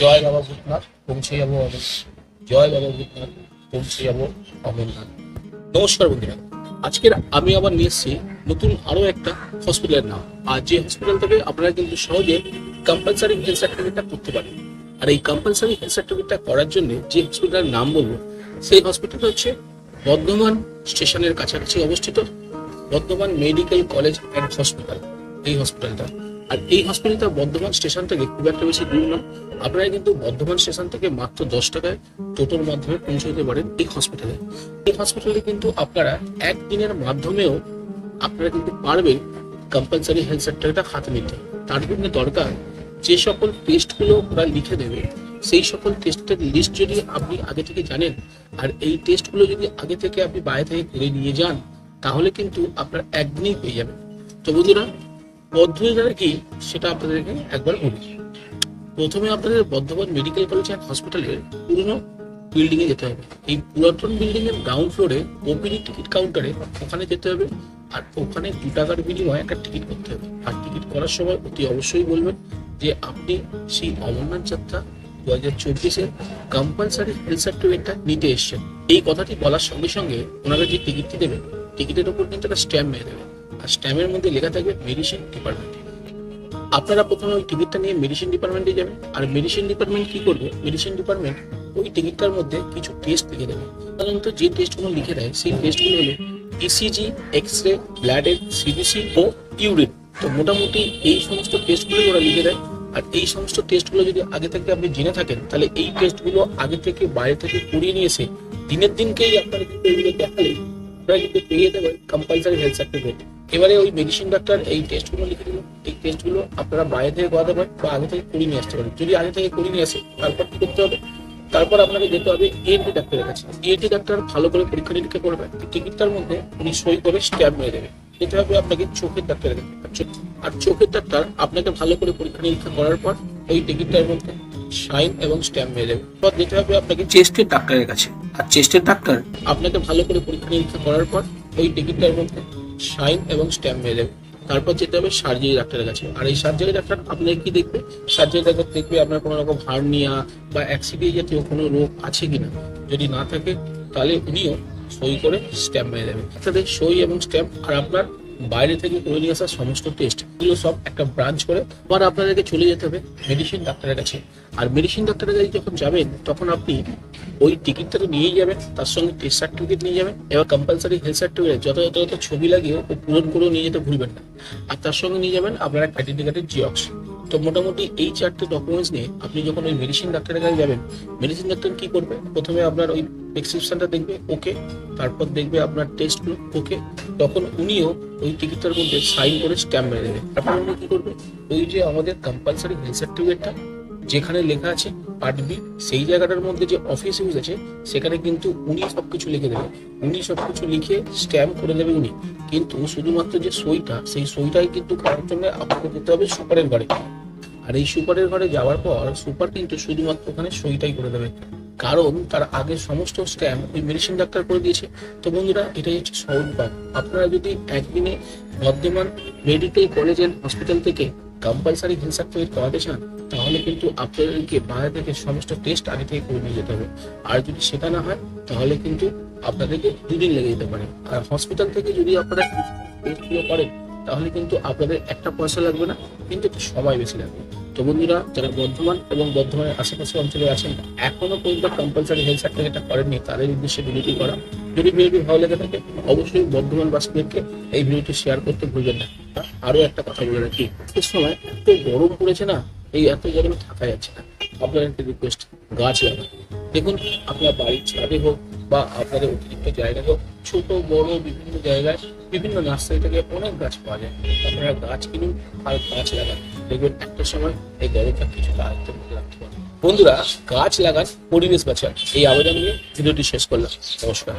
জয় বাবা ভূতনাথ, পৌঁছে যাব অমর জয় বাবা ভূতনাথ, পৌঁছে যাব অমরনাথ নমস্কার বন্ধুরা। আজকের আমি আবার নিয়ে এসেছি নতুন আরও একটা হসপিটালের নাম। আর যে হসপিটাল থেকে আপনারা কিন্তু সহজে কম্পালসারি হেলথ সার্টিফিকেটটা করতে পারেন। আর এই কম্পালসারি হেলথ সার্টিফিকেটটা করার জন্য যে হসপিটালের নাম বলব, সেই হসপিটাল হচ্ছে বর্ধমান স্টেশনের কাছাকাছি অবস্থিত Bardhaman medical college and hospital এই হসপিটালটা আর এই হসপিটালটা বর্ধমান স্টেশন থেকে খুব একটা বেশি দূর না। আপনারা কিন্তু বর্ধমান স্টেশন থেকে মাত্র দশ টাকায় টোটোর মাধ্যমে পৌঁছে যেতে পারেন এই হসপিটালে এই হসপিটালে কিন্তু আপনারা একদিনের মাধ্যমেও আপনারা কিন্তু পারবেন কম্পালসারি হেলথ সেন্টারটা হাতে নিতে। তার জন্য দরকার যে সকল টেস্টগুলো ওরা লিখে দেবে, সেই সকল টেস্টের লিস্ট যদি আপনি আগে থেকে জানেন আর এই টেস্টগুলো যদি আগে থেকে আপনি বাইরে থেকে করে নিয়ে যান, তাহলে কিন্তু আপনার একদিনেই পেয়ে যাবেন তো বন্ধুরা পদ্ধতিটা কি? সেটা আপনাদেরকে একবার বলি। প্রথমে আপনাদের বর্ধমান মেডিকেল কলেজ অ্যান্ড হসপিটালের পুরনো বিল্ডিং এ যেতে হবে। এই পুরাতন বিল্ডিং এর গ্রাউন্ড ফ্লোরে ওপিডি টিকিট কাউন্টারে ওখানে যেতে হবে আর ওখানে দু টাকার বিনিময়ে একটা টিকিট করতে হবে। আর টিকিট করার সময় অতি অবশ্যই বলবেন যে আপনি সেই অমরনাথ যাত্রা দু হাজার চব্বিশের কম্পালসারি হেলথ সার্টিফিকেটটা নিতে এসছেন। এই কথাটি বলার সঙ্গে সঙ্গে ওনারা যে টিকিটটি দেবেন টিকিটের উপর কিন্তু একটা স্ট্যাম্প মেরে দেবে আর স্ট্যাম্পের মধ্যে লেখা থাকবে মেডিসিন ডিপার্টমেন্ট আপনারা প্রথমে ওই টিকিটটা নিয়ে মেডিসিন ডিপার্টমেন্টে যাবেন। আর মেডিসিন ডিপার্টমেন্ট কি করবে? মেডিসিন ডিপার্টমেন্ট ওই টিকিটটার মধ্যে কিছু টেস্ট লিখে দেবে। সাধারণত যে টেস্টগুলো লিখে দেয়, সেই টেস্টগুলো হলো ইসিজি এক্স রে ব্লাডের সিবিসি ও ইউরিন তো মোটামুটি এই সমস্ত টেস্টগুলো ওরা লিখে দেয়। আর এই সমস্ত টেস্টগুলো যদি আগে থেকে আপনি জেনে থাকেন, তাহলে এই টেস্টগুলো আগে থেকে বাইরে থেকে করিয়ে নিয়ে এসে দিনের দিনকেই আপনারা কিন্তু এগুলো দেখালে আপনারা কিন্তু পেয়ে যেতে পারেন কম্পালসারি হেলথ সার্টিফিকেট এবারে ওই মেডিসিন ডাক্তার এই টেস্টগুলো লিখে দিল। এই টেস্টগুলো আপনারা বাইরে থেকে করাতে পারেন বা আগে থেকে করিয়ে নিয়ে আসতে পারেন। যদি আগে থেকে করিয়ে নিয়ে আসে, তারপর কি করতে হবে? তারপর আপনাকে যেতে হবে ইএনটি ডাক্তারের কাছে। ইএনটি ডাক্তার ভালো করে পরীক্ষা নিরীক্ষা করবে টিকিটটার মধ্যে উনি সই করে স্ট্যাম্প মেরে দেবে। যেতে হবে আপনাকে চোখের ডাক্তারের কাছে। আর চোখের ডাক্তার আপনাকে ভালো করে পরীক্ষা নিরীক্ষা করার পর ওই টিকিটটার মধ্যে সাইন এবং স্ট্যাম্প মেরে দেবে। এরপর যেতে হবে আপনাকে চেস্টের ডাক্তারের কাছে। আর চেস্টের ডাক্তার আপনাকে ভালো করে পরীক্ষা নিরীক্ষা করার পর ওই টিকিটটার মধ্যে সাইন এবং স্ট্যাম্প দেবে তারপর যেতে হবে সার্জারি ডাক্তারের কাছে। আর এই সার্জারি ডাক্তার আপনাকে কি দেখবে? সার্জারি ডাক্তার দেখবে আপনার কোনো রকম হার্নিয়া বা অ্যাক্সিডেন্ট জাতীয় কোনো রোগ আছে কিনা। যদি না থাকে, তাহলে উনিও সই করে স্ট্যাম্প মেরে দেবে তাদের সই এবং স্ট্যাম্প আর আপনার বাইরে থেকে করে নিয়ে আসা সমস্ত টেস্ট এগুলো সব একটা ব্রাঞ্চ করে, আবার আপনাদেরকে চলে যেতে হবে মেডিসিন ডাক্তারের কাছে। আর মেডিসিন ডাক্তারের কাছে যখন যাবেন, তখন আপনি ওই টিকিটটা তো নিয়েই যাবেন, তার সঙ্গে টেস্ট সার্টিফিকেট নিয়ে যাবেন, এবার কম্পালসারি হেলথ সার্টিফিকেট যত যত ছবি লাগিয়ে ও পূরণ করেও নিয়ে যেতে ভুলবেন না। আর তার সঙ্গে নিয়ে যাবেন আপনার একটা আইডেন্টি কার্ডের জিওক্স তো মোটামুটি এই চারটে ডকুমেন্টস নিয়ে আপনি যখন ওই মেডিসিন ডাক্তারের কাছে যাবেন মেডিসিন ডাক্তার কি করবে? প্রথমে আপনার ওই প্রেসক্রিপশনটা দেখবে ওকে তারপর দেখবে আপনার টেস্টগুলো ওকে তখন উনিও ওই টিকিটটার মধ্যে সাইন করে স্ট্যাম্প মেরে দেবে। তারপর উনি কি করবে? ওই যে আমাদের কম্পালসারি হেলথ সার্টিফিকেটটা যেখানে লেখা আছে পার্ট বি সেই জায়গাটার মধ্যে যে অফিস ইউজ আছে, সেখানে কিন্তু উনি সব কিছু লিখে দেবে। উনি সব কিছু লিখে স্ট্যাম্প করে দেবে উনি। কিন্তু শুধুমাত্র যে সইটা, সেই সইটাই কিন্তু করার জন্য আপনাকে যেতে হবে সুপারের ঘরে। আর এই সুপারের ঘরে যাওয়ার পর সুপার কিন্তু শুধুমাত্র ওখানে সইটাই করে দেবে। কারণ তার আগে সমস্ত স্ট্যাম্প ওই মেডিসিন ডাক্তার করে দিয়েছে। তো বন্ধুরা, এটাই হচ্ছে সহজ পাঠ। আপনারা যদি একদিনে Bardhaman medical college and hospital থেকে কম্পালসারি হেলথ সার্টিফিকেট করাতে চান, তাহলে কিন্তু আপনাদেরকে বাইরে থেকে সমস্ত টেস্ট আগে থেকে করে নিয়ে যেতে হবে। আর যদি সেটা না হয়, তাহলে কিন্তু আপনাদেরকে দুদিন লেগে যেতে পারে। আর হসপিটাল থেকে যদি আপনারা টেস্টগুলো করেন তাহলে কিন্তু আপনাদের একটা পয়সা লাগবে না, কিন্তু সময় বেশি লাগবে। তো বন্ধুরা, যারা বর্ধমান এবং বর্ধমানের আশেপাশে অঞ্চলে আছেন, এখনও পর্যন্ত কম্পালসারি হেলথ সার্টিফিকেটটা করেননি, তাদের উদ্দেশ্যে ভিডিওটি করা। যদি ভিডিওটি ভালো লেগে থাকে, অবশ্যই বর্ধমান বাসীদেরকে এই ভিডিওটি শেয়ার করতে ভুলবেন না। আরও একটা কথা বলে রাখি এই সময় এত গরম পড়েছে না, এই এত গরমে থাকা যাচ্ছে না। আপনার একটা রিকোয়েস্ট গাছ লাগান। দেখুন, আপনার বাড়ির ছাদে হোক বা আপনাদের অতিরিক্ত জায়গায় হোক ছোট, বড়, বিভিন্ন জায়গায় বিভিন্ন নার্সারি থেকে অনেক গাছ পাওয়া যায়। আপনারা গাছ কিনুন আর গাছ লাগান। দেখবেন একটা সময় এই গরমটা কিছুটা আয়ত্তের মধ্যে রাখতে বন্ধুরা, গাছ লাগান, পরিবেশ বাঁচান। এই আবেদন নিয়ে ভিডিওটি শেষ করলাম। নমস্কার।